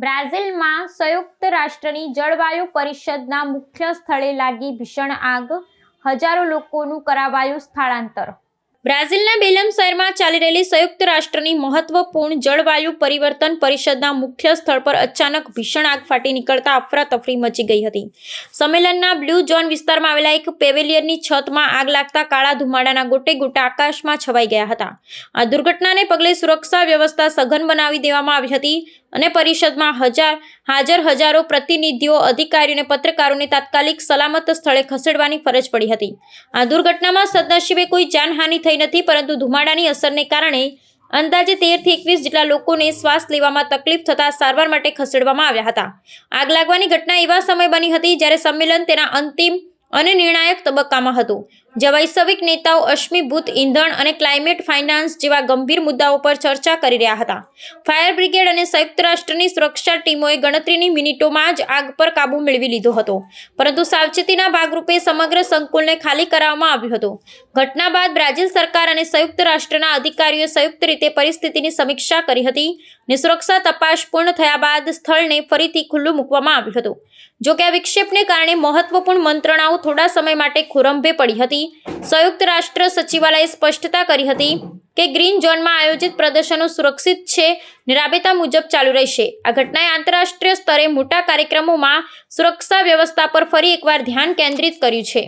બ્રાઝિલમાં સંયુક્ત રાષ્ટ્રની જળવાયુ પરિષદના મુખ્ય સ્થળે લાગી ભીષણ આગ. હજારો લોકોનું કરાવાયું સ્થળાંતર. બ્રાઝિલના બેલમ શહેરમાં ચાલી રહેલી સંયુક્ત રાષ્ટ્રની મહત્વપૂર્ણ જળવાયુ પરિવર્તન પરિષદના મુખ્ય સ્થળ પર અચાનક ભીષણ આગ ફાટી નીકળતા અફરાતફરી મચી ગઈ હતી. સંમેલનના બ્લુ ઝોન વિસ્તારમાં આવેલા એક પેવેલિયનની છતમાં આગ લાગતા કાળા ધુમાડાના ગોટે ગોટા આકાશમાં છવાઈ ગયા હતા. આ દુર્ઘટનાને પગલે સુરક્ષા વ્યવસ્થા સઘન બનાવી દેવામાં આવી હતી અને પરિષદમાં હજાર હાજર હજારો પ્રતિનિધિઓ, અધિકારીઓ અને પત્રકારોને તાત્કાલિક સલામત સ્થળે ખસેડવાની ફરજ પડી હતી. આ દુર્ઘટનામાં સદનસીબે કોઈ જાનહાનિ થઈ નથી, પરંતુ ધુમાડાની અસરને કારણે અંદાજે તેરથી એકવીસ જેટલા લોકોને શ્વાસ લેવામાં તકલીફ થતાં સારવાર માટે ખસેડવામાં આવ્યા હતા. આગ લાગવાની ઘટના એવા સમય બની હતી જ્યારે સંમેલન તેના અંતિમ અને નિર્ણાયક તબક્કામાં હતું. જ્યાં વૈશ્વિક નેતાઓ અશ્મિભૂત ઇંધણ અને ક્લાઇમેટ ફાઇનાન્સ જેવા ગંભીર મુદ્દાઓ પર ચર્ચા કરી રહ્યા હતા. ફાયર બ્રિગેડ અને સંયુક્ત રાષ્ટ્રની સુરક્ષા ટીમોએ ગણતરીની મિનિટોમાં જ આગ પર કાબૂ મેળવી લીધો હતો. પરંતુ સાવચેતીના ભાગરૂપે સમગ્ર સંકુલને ખાલી કરાવવામાં આવ્યું હતું. ઘટના બાદ બ્રાઝિલ સરકાર અને સંયુક્ત રાષ્ટ્રના અધિકારીઓએ સંયુક્ત રીતે પરિસ્થિતિની સમીક્ષા કરી હતી અને સુરક્ષા તપાસ પૂર્ણ થયા બાદ સ્થળને ફરીથી ખુલ્લું મૂકવામાં આવ્યું હતું. જોકે આ વિક્ષેપને કારણે મહત્વપૂર્ણ મંત્રણાઓ થોડા સમય માટે ખોરંભે પડી હતી. સંયુક્ત રાષ્ટ્ર સચિવાલયે સ્પષ્ટતા કરી હતી કે ગ્રીન ઝોનમાં આયોજિત પ્રદર્શનો સુરક્ષિત છે ને રાબેતા મુજબ ચાલુ રહેશે. આ ઘટનાએ આંતરરાષ્ટ્રીય સ્તરે મોટા કાર્યક્રમોમાં સુરક્ષા વ્યવસ્થા પર ફરી એકવાર ધ્યાન કેન્દ્રિત કર્યું છે.